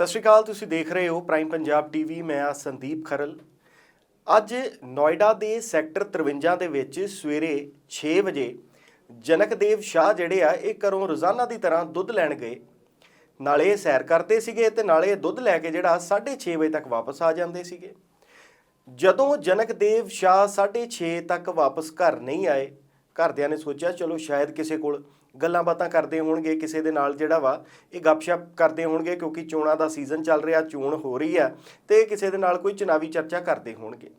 ਸਤਿ ਸ਼੍ਰੀ ਅਕਾਲ, ਤੁਸੀਂ ਦੇਖ ਰਹੇ ਹੋ ਪ੍ਰਾਈਮ ਪੰਜਾਬ ਟੀਵੀ ਮੈਂ ਆ ਸੰਦੀਪ ਖਰਲ। ਅੱਜ ਨੋਇਡਾ ਦੇ ਸੈਕਟਰ 53 ਦੇ ਵਿੱਚ ਸਵੇਰੇ 6 ਵਜੇ ਜਨਕਦੇਵ ਸ਼ਾਹ ਜਿਹੜੇ ਆ, ਇਹ ਘਰੋਂ ਰੋਜ਼ਾਨਾ ਦੀ ਤਰ੍ਹਾਂ ਦੁੱਧ ਲੈਣ ਗਏ। ਨਾਲੇ ਇਹ ਸੈਰ ਕਰਦੇ ਸੀਗੇ ਤੇ ਨਾਲੇ ਦੁੱਧ ਲੈ ਕੇ ਜਿਹੜਾ 6:30 ਵਜੇ ਤੱਕ ਵਾਪਸ ਆ ਜਾਂਦੇ ਸੀਗੇ। ਜਦੋਂ ਜਨਕਦੇਵ ਸ਼ਾਹ 6:30 ਤੱਕ ਵਾਪਸ ਘਰ ਨਹੀਂ ਆਏ, ਘਰਦਿਆਂ ਨੇ ਸੋਚਿਆ, ਚਲੋ ਸ਼ਾਇਦ ਕਿਸੇ ਕੋਲ ਗੱਲਾਂ ਬਾਤਾਂ ਕਰਦੇ ਹੋਣਗੇ ਕਿਸੇ ਦੇ ਨਾਲ ਜਿਹੜਾ ਵਾ, ਇਹ ਗੱਪਸ਼ਪ ਕਰਦੇ ਹੋਣਗੇ ਕਿਉਂਕਿ ਚੋਣਾਂ ਦਾ ਸੀਜ਼ਨ ਚੱਲ ਰਿਹਾ, ਚੋਣ ਹੋ ਰਹੀ ਆ ਤੇ ਕਿਸੇ ਦੇ ਨਾਲ ਕੋਈ ਚੁਣਾਵੀ ਚਰਚਾ ਕਰਦੇ ਹੋਣਗੇ।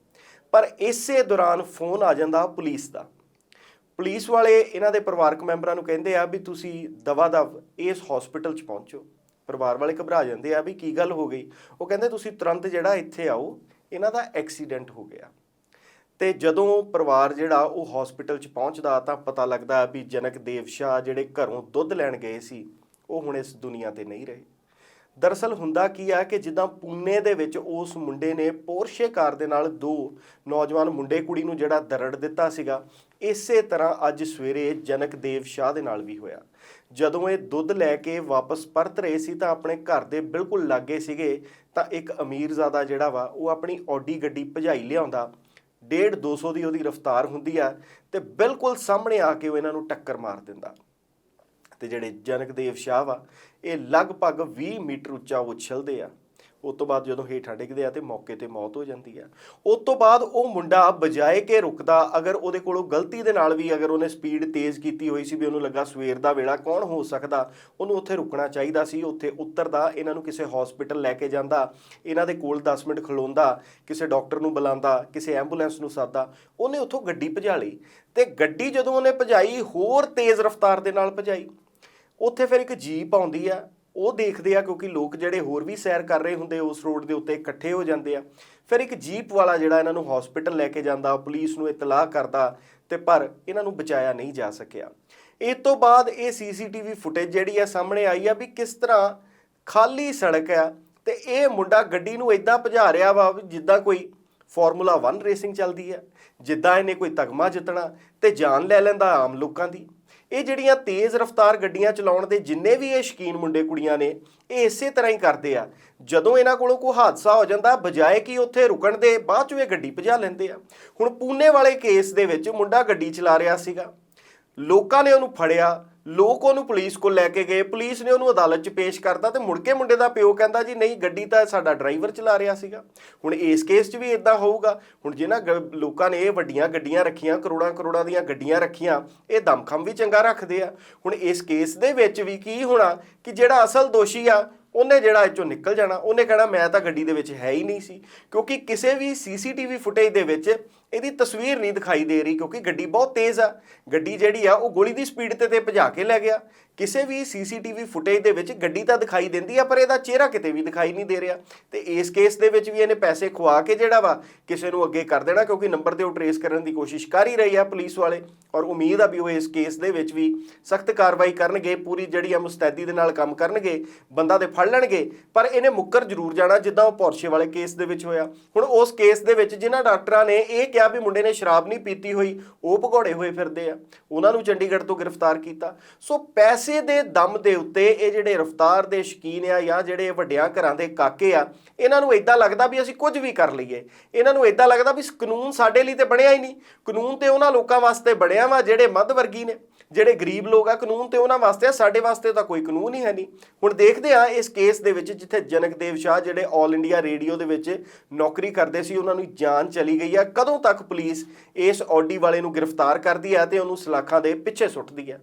ਪਰ ਇਸੇ ਦੌਰਾਨ ਫੋਨ ਆ ਜਾਂਦਾ ਪੁਲਿਸ ਦਾ। ਪੁਲਿਸ ਵਾਲੇ ਇਹਨਾਂ ਦੇ ਪਰਿਵਾਰਕ ਮੈਂਬਰਾਂ ਨੂੰ ਕਹਿੰਦੇ ਆ ਵੀ ਤੁਸੀਂ ਦਵਾ ਦਵ ਇਸ ਹਸਪੀਟਲ 'ਚ ਪਹੁੰਚੋ। ਪਰਿਵਾਰ ਵਾਲੇ ਘਬਰਾ ਜਾਂਦੇ ਆ ਵੀ ਕੀ ਗੱਲ ਹੋ ਗਈ? ਉਹ ਕਹਿੰਦੇ ਤੁਸੀਂ ਤੁਰੰਤ ਜਿਹੜਾ ਇੱਥੇ ਆਓ, ਇਹਨਾਂ ਦਾ ਐਕਸੀਡੈਂਟ ਹੋ ਗਿਆ। ਤੇ ਜਦੋਂ ਪਰਿਵਾਰ ਜਿਹੜਾ ਉਹ ਹਸਪੀਟਲ 'ਚ ਪਹੁੰਚਦਾ ਤਾਂ ਪਤਾ ਲੱਗਦਾ ਵੀ ਜਨਕ ਦੇਵ ਸ਼ਾਹ ਜਿਹੜੇ ਘਰੋਂ ਦੁੱਧ ਲੈਣ ਗਏ ਸੀ, ਉਹ ਹੁਣ ਇਸ ਦੁਨੀਆ ਤੇ ਨਹੀਂ ਰਹੇ। ਦਰਅਸਲ ਹੁੰਦਾ ਕੀ ਆ ਕਿ ਜਿੱਦਾਂ ਪੂਨੇ ਦੇ ਵਿੱਚ ਉਸ ਮੁੰਡੇ ਨੇ ਪੋਰਸ਼ੇ ਕਾਰ ਦੇ ਨਾਲ ਦੋ ਨੌਜਵਾਨ ਮੁੰਡੇ ਕੁੜੀ ਨੂੰ ਜਿਹੜਾ ਦਰੜ ਦਿੱਤਾ ਸੀਗਾ, ਇਸੇ ਤਰ੍ਹਾਂ ਅੱਜ ਸਵੇਰੇ ਜਨਕ ਦੇਵ ਸ਼ਾਹ ਦੇ ਨਾਲ ਵੀ ਹੋਇਆ। ਜਦੋਂ ਇਹ ਦੁੱਧ ਲੈ ਕੇ ਵਾਪਸ ਪਰਤ ਰਹੇ ਸੀ ਤਾਂ ਆਪਣੇ ਘਰ ਦੇ ਬਿਲਕੁਲ ਲਾਗੇ ਸੀਗੇ ਤਾਂ ਇੱਕ ਅਮੀਰਜ਼ਾਦਾ ਜਿਹੜਾ ਵਾ, ਉਹ ਆਪਣੀ ਆਡੀ ਗੱਡੀ ਭਜਾਈ ਲਿਆਉਂਦਾ 1.5 200 ਦੀ ਉਹਦੀ ਰਫ਼ਤਾਰ ਹੁੰਦੀ ਆ ਤੇ ਬਿਲਕੁਲ ਸਾਹਮਣੇ ਆ ਕੇ ਉਹ ਇਹਨਾਂ ਨੂੰ ਟੱਕਰ ਮਾਰ ਦਿੰਦਾ। ਤੇ ਜਿਹੜੇ ਜਨਕਦੇਵ ਸ਼ਾਹ ਵਾ, ਇਹ ਲਗਭਗ 20 ਮੀਟਰ ਉੱਚਾ ਉਛਲਦੇ ਆ। ਉਸ ਤੋਂ ਬਾਅਦ ਜਦੋਂ ਹੇਠਾਂ ਡਿੱਗਦੇ ਆ ਤੇ ਮੌਕੇ ਤੇ ਮੌਤ ਹੋ ਜਾਂਦੀ ਆ। ਉਸ ਤੋਂ ਬਾਅਦ ਉਹ ਮੁੰਡਾ ਬਜਾਏ ਕੇ ਰੁਕਦਾ, ਅਗਰ ਉਹਦੇ ਕੋਲੋਂ ਗਲਤੀ ਦੇ ਨਾਲ ਵੀ ਅਗਰ ਉਹਨੇ ਸਪੀਡ ਤੇਜ਼ ਕੀਤੀ ਹੋਈ ਸੀ ਵੀ ਉਹਨੂੰ ਲੱਗਾ ਸਵੇਰ ਦਾ ਵੇਲਾ, ਕੌਣ ਹੋ ਸਕਦਾ? ਉਹਨੂੰ ਉੱਥੇ ਰੁਕਣਾ ਚਾਹੀਦਾ ਸੀ, ਉੱਥੇ ਉਤਰਦਾ, ਇਹਨਾਂ ਨੂੰ ਕਿਸੇ ਹਸਪੀਟਲ ਲੈ ਕੇ ਜਾਂਦਾ, ਇਹਨਾਂ ਦੇ ਕੋਲ 10 ਮਿੰਟ ਖਲੋਂਦਾ, ਕਿਸੇ ਡਾਕਟਰ ਨੂੰ ਬੁਲਾਉਂਦਾ, ਕਿਸੇ ਐਂਬੂਲੈਂਸ ਨੂੰ ਸਾਦਾ ਉਹਨੇ ਉੱਥੋਂ ਗੱਡੀ ਭਜਾ ਲਈ ਤੇ ਗੱਡੀ ਜਦੋਂ ਉਹਨੇ ਭਜਾਈ, ਹੋਰ ਤੇਜ਼ ਰਫ਼ਤਾਰ ਦੇ ਨਾਲ ਭਜਾਈ। ਉੱਥੇ ਫਿਰ ਇੱਕ ਜੀਪ ਆਉਂਦੀ ਆ ਉਹ ਦੇਖਦੇ ਆ ਕਿਉਂਕਿ ਲੋਕ ਜਿਹੜੇ ਹੋਰ ਵੀ ਸੈਰ ਕਰ ਰਹੇ ਹੁੰਦੇ ਉਸ ਰੋਡ ਦੇ ਉੱਤੇ ਇਕੱਠੇ ਹੋ ਜਾਂਦੇ ਆ। ਫਿਰ ਇੱਕ ਜੀਪ ਵਾਲਾ ਜਿਹੜਾ ਇਹਨਾਂ ਨੂੰ ਹਸਪੀਟਲ ਲੈ ਕੇ ਜਾਂਦਾ, ਪੁਲਿਸ ਨੂੰ ਇਤਲਾਹ ਕਰਦਾ ਤੇ ਪਰ ਇਹਨਾਂ ਨੂੰ ਬਚਾਇਆ ਨਹੀਂ ਜਾ ਸਕਿਆ। ਇਸ ਤੋਂ ਬਾਅਦ ਇਹ ਸੀਸੀਟੀਵੀ ਫੁਟੇਜ ਜਿਹੜੀ ਆ ਸਾਹਮਣੇ ਆਈ ਆ ਵੀ ਕਿਸ ਤਰ੍ਹਾਂ ਖਾਲੀ ਸੜਕ ਆ ਤੇ ਇਹ ਮੁੰਡਾ ਗੱਡੀ ਨੂੰ ਇਦਾਂ ਭਜਾ ਰਿਹਾ ਵਾ ਵੀ ਜਿੱਦਾਂ ਕੋਈ ਫਾਰਮੂਲਾ 1 ਰੇਸਿੰਗ ਚੱਲਦੀ ਆ, ਜਿੱਦਾਂ ਇਹਨੇ ਕੋਈ ਤਗਮਾ ਜਿੱਤਣਾ ਤੇ ਜਾਨ ਲੈ ਲੈਂਦਾ ਆਮ ਲੋਕਾਂ ਦੀ। ਇਹ ਜਿਹੜੀਆਂ ਤੇਜ਼ ਰਫ਼ਤਾਰ ਗੱਡੀਆਂ ਚਲਾਉਣ ਦੇ ਜਿੰਨੇ ਵੀ ਇਹ ਸ਼ਕੀਨ ਮੁੰਡੇ ਕੁੜੀਆਂ ਨੇ, ਇਹ ਇਸੇ ਤਰ੍ਹਾਂ ਹੀ ਕਰਦੇ ਆ। ਜਦੋਂ ਇਹਨਾਂ ਕੋਲੋਂ ਕੋਈ ਹਾਦਸਾ ਹੋ ਜਾਂਦਾ, ਬਜਾਏ ਕਿ ਉੱਥੇ ਰੁਕਣ ਦੇ, ਬਾਅਦ ਚ ਇਹ ਗੱਡੀ ਭਜਾ ਲੈਂਦੇ ਆ। ਹੁਣ ਪੂਨੇ ਵਾਲੇ ਕੇਸ ਦੇ ਵਿੱਚ ਮੁੰਡਾ ਗੱਡੀ ਚਲਾ ਰਿਹਾ ਸੀਗਾ। ਲੋਕਾਂ ਨੇ ਉਹਨੂੰ ਫੜਿਆ, ਲੋਕ ਉਹਨੂੰ ਪੁਲਿਸ ਕੋਲ ਲੈ ਕੇ ਗਏ, ਪੁਲਿਸ ਨੇ ਉਹਨੂੰ ਅਦਾਲਤ 'ਚ ਪੇਸ਼ ਕਰਤਾ ਤੇ ਮੁੜ ਕੇ ਮੁੰਡੇ ਦਾ ਪਿਓ ਕਹਿੰਦਾ ਜੀ, ਨਹੀਂ, ਗੱਡੀ ਤਾਂ ਸਾਡਾ ਡਰਾਈਵਰ ਚਲਾ ਰਿਹਾ ਸੀਗਾ। ਹੁਣ ਇਸ ਕੇਸ 'ਚ ਵੀ ਇਦਾਂ ਹੋਊਗਾ। ਹੁਣ ਜਿਹਨਾਂ ਗ- ਲੋਕਾਂ ਨੇ ਇਹ ਵੱਡੀਆਂ ਗੱਡੀਆਂ ਰੱਖੀਆਂ ਕਰੋੜਾਂ ਕਰੋੜਾਂ ਦੀਆਂ ਗੱਡੀਆਂ ਰੱਖੀਆਂ, ਇਹ ਦਮਖਮ ਵੀ ਚੰਗਾ ਰੱਖਦੇ ਆ। ਹੁਣ ਇਸ ਕੇਸ ਦੇ ਵਿੱਚ ਵੀ ਕੀ ਹੋਣਾ ਕਿ ਜਿਹੜਾ ਅਸਲ ਦੋਸ਼ੀ ਆ, ਉਹਨੇ ਜਿਹੜਾ ਇੱਚੋਂ ਨਿਕਲ ਜਾਣਾ, ਉਹਨੇ ਕਹਿਣਾ, ਮੈਂ ਤਾਂ ਗੱਡੀ ਦੇ ਵਿੱਚ ਹੈ ਹੀ ਨਹੀਂ ਸੀ। ਕਿਉਂਕਿ ਕਿਸੇ ਵੀ ਸੀਸੀਟੀਵੀ ਫੁਟੇਜ ਦੇ ਵਿੱਚ ਇਹਦੀ ਤਸਵੀਰ ਨਹੀਂ ਦਿਖਾਈ ਦੇ ਰਹੀ ਕਿਉਂਕਿ ਗੱਡੀ ਬਹੁਤ ਤੇਜ਼ ਆ। ਗੱਡੀ ਜਿਹੜੀ ਆ, ਉਹ ਗੋਲੀ ਦੀ ਸਪੀਡ ਤੇ ਤੇ ਭਜਾ ਕੇ ਲੈ ਗਿਆ। ਕਿਸੇ ਵੀ ਸੀਸੀਟੀਵੀ ਫੁਟੇਜ ਦੇ ਵਿੱਚ ਗੱਡੀ ਤਾਂ ਦਿਖਾਈ ਦਿੰਦੀ ਆ, ਪਰ ਇਹਦਾ ਚਿਹਰਾ ਕਿਤੇ ਵੀ ਦਿਖਾਈ ਨਹੀਂ ਦੇ ਰਿਹਾ। ਤੇ ਇਸ ਕੇਸ ਦੇ ਵਿੱਚ ਵੀ ਇਹਨੇ ਪੈਸੇ ਖਵਾ ਕੇ ਜਿਹੜਾ ਵਾ, ਕਿਸੇ ਨੂੰ ਅੱਗੇ ਕਰ ਦੇਣਾ ਕਿਉਂਕਿ ਨੰਬਰ ਤੇ ਉਹ ਟਰੇਸ ਕਰਨ ਦੀ ਕੋਸ਼ਿਸ਼ ਕਰ ਹੀ ਰਹੀ ਆ ਪੁਲਿਸ ਵਾਲੇ। ਔਰ ਉਮੀਦ ਆ ਵੀ ਉਹ ਇਸ ਕੇਸ ਦੇ ਵਿੱਚ ਵੀ ਸਖਤ ਕਾਰਵਾਈ ਕਰਨਗੇ, ਪੂਰੀ ਜਿਹੜੀ ਆ ਮੁਸਤੈਦੀ ਦੇ ਨਾਲ ਕੰਮ ਕਰਨਗੇ, ਬੰਦਾ ਤੇ ਫੜ ਲੈਣਗੇ। ਪਰ ਇਹਨੇ ਮੁੱਕਰ ਜ਼ਰੂਰ ਜਾਣਾ ਜਿੱਦਾਂ ਉਹ ਪੋਰਸ਼ੇ ਵਾਲੇ ਕੇਸ ਦੇ ਵਿੱਚ ਹੋਇਆ। ਹੁਣ ਉਸ ਕੇਸ ਦੇ ਵਿੱਚ ਜਿਨ੍ਹਾਂ ਡਾਕਟਰਾਂ ਨੇ ਇਹ ਕਿਹਾ ਵੀ ਮੁੰਡੇ ਨੇ ਸ਼ਰਾਬ ਨਹੀਂ ਪੀਤੀ ਹੋਈ, ਉਹ ਭਗੌੜੇ ਹੋਏ ਫਿਰਦੇ ਆ। ਉਹਨਾਂ ਨੂੰ ਚੰਡੀਗੜ੍ਹ ਤੋਂ ਗ੍ਰਿਫਤਾਰ ਕੀਤਾ। ਸੋ ਪੈਸੇ ਦੇ ਦਮ ਦੇ ਉੱਤੇ ਇਹ ਜਿਹੜੇ ਰਫਤਾਰ ਦੇ ਸ਼ਕੀਨ ਆ ਜਾਂ ਜਿਹੜੇ ਵੱਡਿਆਂ ਘਰਾਂ ਦੇ ਕਾਕੇ ਆ, ਇਹਨਾਂ ਨੂੰ ਇਦਾਂ ਲੱਗਦਾ ਵੀ ਅਸੀਂ ਕੁਝ ਵੀ ਕਰ ਲਈਏ। ਇਹਨਾਂ ਨੂੰ ਇਦਾਂ ਲੱਗਦਾ ਵੀ ਕਾਨੂੰਨ ਸਾਡੇ ਲਈ ਤੇ ਬਣਿਆ ਹੀ ਨਹੀਂ। ਕਾਨੂੰਨ ਤੇ ਉਹਨਾਂ ਲੋਕਾਂ ਵਾਸਤੇ ਬਣਿਆ ਵਾ ਜਿਹੜੇ ਮੱਧ ਵਰਗੀ ਨੇ। ਜਿਹੜੇ ਗਰੀਬ ਲੋਕ ਆ, ਕਾਨੂੰਨ ਤੇ ਉਹਨਾਂ ਵਾਸਤੇ ਆ, ਸਾਡੇ ਵਾਸਤੇ ਤਾਂ ਕੋਈ ਕਾਨੂੰਨ ਹੀ ਹੈ ਨਹੀਂ। ਹੁਣ ਦੇਖਦੇ ਆ ਇਸ ਕੇਸ ਦੇ ਵਿੱਚ ਜਿੱਥੇ ਜਨਕ ਦੇਵ ਸ਼ਾਹ ਜਿਹੜੇ 올 ਇੰਡੀਆ ਰੇਡੀਓ ਦੇ ਵਿੱਚ ਨੌਕਰੀ ਕਰਦੇ ਸੀ, ਉਹਨਾਂ ਨੂੰ ਜਾਨ ਚਲੀ ਗਈ ਆ। ਕਦੋਂ ਤੱਕ ਪੁਲਿਸ ਇਸ ਆਡੀ ਵਾਲੇ ਨੂੰ ਗ੍ਰਿਫਤਾਰ ਕਰਦੀ ਹੈ ਤੇ ਉਹਨੂੰ ਸਲਾਖਾਂ ਦੇ ਪਿੱਛੇ ਸੁੱਟਦੀ ਹੈ।